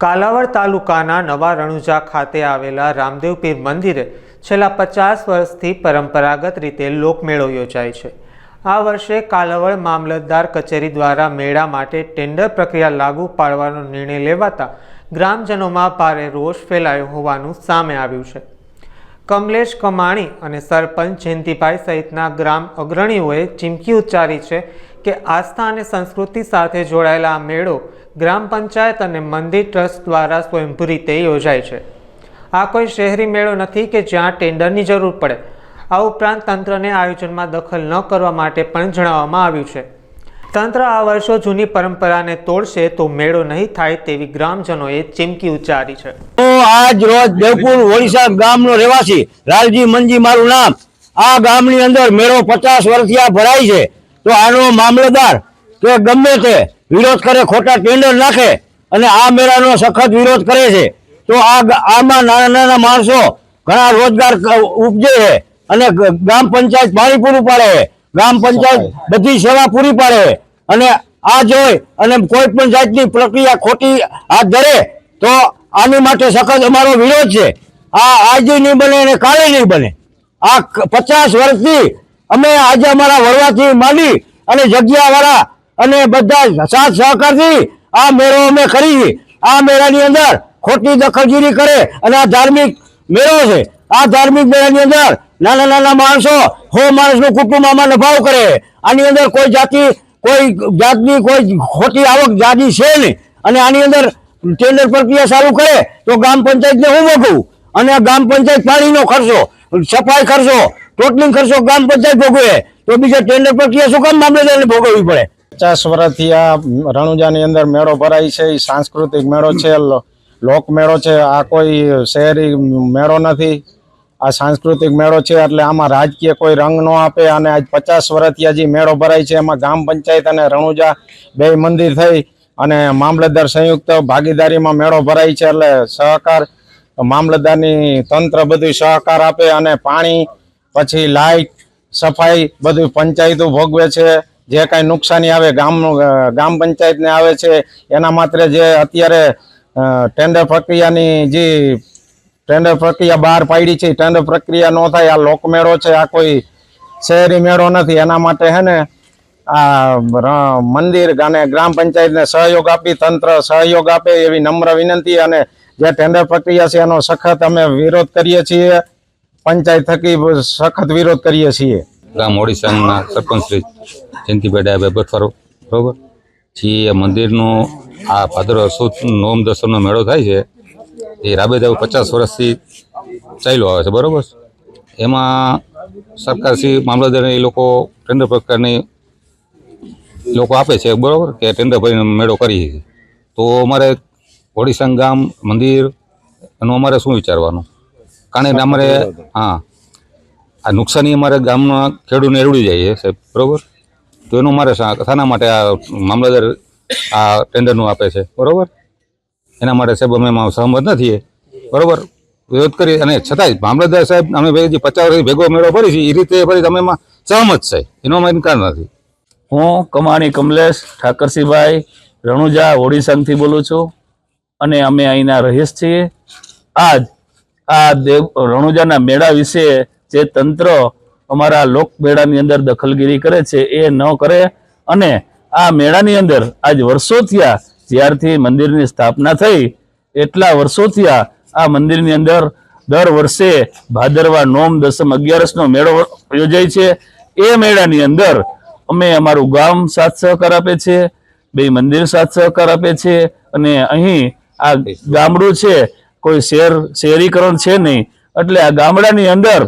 કાલાવડ તાલુકાના નવા રણુજા ખાતે આવેલા રામદેવપીર મંદિરે છેલ્લા પચાસ વર્ષથી પરંપરાગત રીતે લોકમેળો યોજાય છે. આ વર્ષે કાલાવડ મામલતદાર કચેરી દ્વારા મેળા માટે ટેન્ડર પ્રક્રિયા લાગુ પાડવાનો નિર્ણય લેવાતા ગ્રામજનોમાં ભારે રોષ ફેલાયો હોવાનું સામે આવ્યું છે. કમલેશ કમાણી અને સરપંચ જયંતિભાઈ સહિતના ગ્રામ અગ્રણીઓએ ચીમકી ઉચ્ચારી છે કે આસ્થા અને સંસ્કૃતિ સાથે જોડાયેલા આ મેળો ગ્રામ પંચાયત અને મંદિર ટ્રસ્ટ દ્વારા સ્વયંભૂ રીતે યોજાય છે. આ કોઈ શહેરી મેળો નથી કે જ્યાં ટેન્ડરની જરૂર પડે. આ ઉપરાંત તંત્રને આયોજનમાં દખલ ન કરવા માટે પણ જણાવવામાં આવ્યું છે. તંત્ર આ વર્ષો જૂની પરંપરાને તોડશે તો મેળો નહીં થાય તેવી ગ્રામજનોએ ચીમકી ઉચ્ચારી છે. આજ રોજ દેવપુર ઓડિશા ગામનો રહેવાસી લાલજી મંજી મારું નામ. આ ગામની અંદર મેળો પચાસ વર્ષથી આ ભરાય છે. તો આનો મામલતદાર કે ગમે તે વિરોધ કરે, ખોટા ટેન્ડર નાખે અને આ મેળાનો સખત વિરોધ કરે છે. તો આ આમાં નાના નાના માણસો ઘણા રોજગાર ઉપજે છે અને ગ્રામ પંચાયત પાણી પૂરું પાડે છે. ગ્રામ પંચાયત બધી સેવા પૂરી પાડે છે. અને આ જોઈ અને કોઈ પણ જાતની પ્રક્રિયા ખોટી હાથ ધરે તો આની માટે સખત અમારો વિરોધ છે. આ આજે નહીં બને અને કાલે નહીં બને. આ પચાસ વર્ષથી અમે આજે અમારા વડવાથી માંડી અને જગ્યાવાળા અને બધા સાથ સહકારથી આ મેળો અમે કરી આ મેળાની અંદર ખોટી દખલગીરી કરે અને આ ધાર્મિક મેળો છે. આ ધાર્મિક મેળાની અંદર નાના નાના માણસો હો માણસનું કુટુંબ આમાં નભાવ કરે. આની અંદર કોઈ જાતિ, કોઈ જાતની કોઈ ખોટી આવક જાતિ છે નહીં. અને આની અંદર ટેન્ડર પ્રક્રિયા ચાલુ કરે તો ગ્રામ પંચાયતને હું ભોગવું અને ગ્રામ પંચાયત પાણીનો ખર્ચો, સફાઈ ખર્ચો ટોટલિંગ ખર્ચો ગ્રામ પંચાયત ભોગવે, તો બીજા ટેન્ડર પ્રક્રિયા શું કામ મામલેદારને ભોગવવી પડે? પચાસ વર્ષથી આ રણુજાની અંદર મેળો ભરાય છે એ સાંસ્કૃતિક મેળો છે લોક મેળો છે, આ કોઈ શહેરી મેળો નથી. આ સાંસ્કૃતિક મેળો છે, એટલે આમાં રાજકીય કોઈ રંગ ન આપે, અને આજ પચાસ વર્ષથી આજે મેળો ભરાય છે, એમાં ગ્રામ પંચાયત અને રણુજા બે મંદિર થઈ અને મામલતદાર સંયુક્ત ભાગીદારીમાં મેળો ભરાય છે એટલે સહકાર, મામલતદારની તંત્ર બધું સહકાર આપે અને પાણી, પછી લાઇટ સફાઈ બધું પંચાયતો ભોગવે છે. જે કાંઈ નુકસાની આવે ગામ ગ્રામ પંચાયતને આવે છે, એના માત્ર જે અત્યારે ટેન્ડર પ્રક્રિયાની જે ટેન્ડર પ્રક્રિયા બહાર પાડી છે, ટેન્ડર પ્રક્રિયા ન થાય, આ લોકમેળો છે, આ કોઈ શહેરી મેળો નથી. એના માટે હે ને આ મંદિર અને ગ્રામ પંચાયતને સહયોગ આપી, તંત્ર સહયોગ આપે એવી નમ્ર વિનંતી અને જે ટેન્ડર પ્રક્રિયા છે એનો સખત અમે વિરોધ કરીએ છીએ. પંચાયત થકી સખત વિરોધ કરીએ છીએ. ગામ ઓડિશાના સરપંચ શ્રી જયંતિભાઈ ડાયાભાઈ બથવારો બરોબર? એ મંદિરનો આ ભાદરવા સુદ નોમ દસમનો મેળો થાય છે. એ રાબેદાવ પચાસ વર્ષથી ચાલ્યો આવે છે, બરોબર? એમાં સરકાર શ્રી મામલતદાર એ લોકો ટેન્ડર પ્રકારની લોકો આપે છે, બરાબર? કે ટેન્ડર ભરીને મેળો કરીએ છીએ તો અમારે ઓડિશા ગામ, મંદિર, એનું અમારે શું વિચારવાનું? કારણ કે અમારે, હા. આ નુકસાની અમારે ગામના ખેડૂતને એવડી જાય છે, સાહેબ, બરાબર? તો એનું મારે શાના માટે આ મામલતદાર આ ટેન્ડરનું આપે છે, બરાબર? એના માટે સાહેબ અમે સહમત નથી. બરાબર? વિરોધ કરી, અને છતાંય મામલતદાર સાહેબ, અમે પચાસ વર્ષથી ભેગો મેળો ભરી છે એ રીતે ફરી તમે એમાં સહમત છે. એનો અમે ઇનકાર નથી. હું કમાણી કમલેશ ઠાકરસિંહભાઈ રણુજા ઓડિશાથી બોલું છું અને અમે અહીંના રહીશ છીએ. આજ આ દેવ રણુજાના મેળા વિશે જે તંત્ર અમારા લોક મેળાની અંદર દખલગીરી કરે છે એ ન કરે અને આ મેળાની અંદર આજ વર્ષો થયા જ્યારથી મંદિરની સ્થાપના થઈ, એટલા વર્ષો થયા આ મંદિરની અંદર દર વર્ષે ભાદરવા નોમ દસમ અગિયારસનો મેળો યોજાય છે. એ મેળાની અંદર અમે અમારું ગામ સાથ સહકાર આપે છે, બે મંદિર સાથ સહકાર આપે છે, અને અહીં આ ગામડું છે, કોઈ શહેર, શહેરીકરણ છે નહીં. એટલે આ ગામડાની અંદર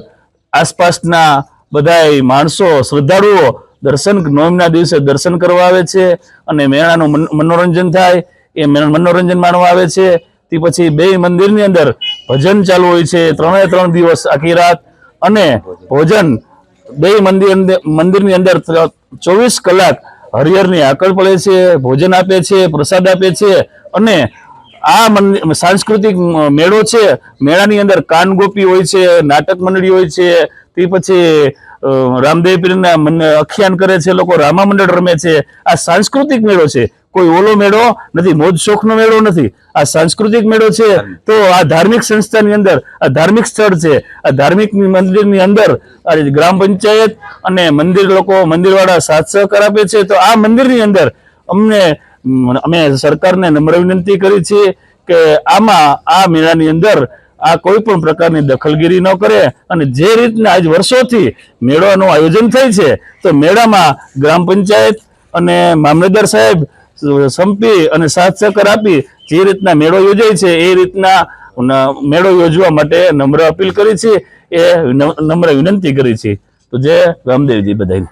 આસપાસના બધાય માણસો, શ્રદ્ધાળુઓ દર્શન નોમના દિવસે દર્શન કરવા આવે છે, અને મેળાનું મનોરંજન થાય. એ મનોરંજન માણવા આવે છે. તે પછી બે મંદિરની અંદર ભજન ચાલુ હોય છે, ત્રણે ત્રણ દિવસ આખી રાત. અને ભોજન બે મંદિર મંદિરની અંદર ચોવીસ કલાક હરિહરની આકળ પડે છે, ભોજન આપે છે, પ્રસાદ આપે છે અને આ મંદિર સાંસ્કૃતિક મેળો છે. મેળાની અંદર કાનગોપી હોય છે, નાટક મંડળી હોય છે, તે પછી રામદેવ પીરના અખ્યાન કરે છે, લોકો રામા મંડળ રમે છે. આ સાંસ્કૃતિક મેળો છે. કોઈ ઓલો મેળો નથી, મોજ શોખનો મેળો નથી. આ સાંસ્કૃતિક મેળો છે. તો આ ધાર્મિક સંસ્થાની અંદર, આ ધાર્મિક સ્થળ છે, આ ધાર્મિક મંદિરની અંદર ગ્રામ પંચાયત અને મંદિર લોકો, મંદિરવાળા સાથ સહકાર આપે છે. તો આ મંદિરની અંદર અમને, અમે સરકારને નમ્ર વિનંતી કરી છે કે આમાં, આ મેળાની અંદર આ કોઈ પણ પ્રકારની દખલગીરી ન કરે અને જે રીતના આજ વર્ષોથી મેળાનું આયોજન થાય છે, તો મેળામાં ગ્રામ પંચાયત અને મામલતદાર સાહેબ સંપી અને સાથ સહકાર આપી જે રીતના મેળો યોજાય છે, એ રીતના મેળો યોજવા માટે નમ્ર અપીલ કરી છે, એ નમ્ર વિનંતી કરી છે. તો જય રામદેવજી બધાને.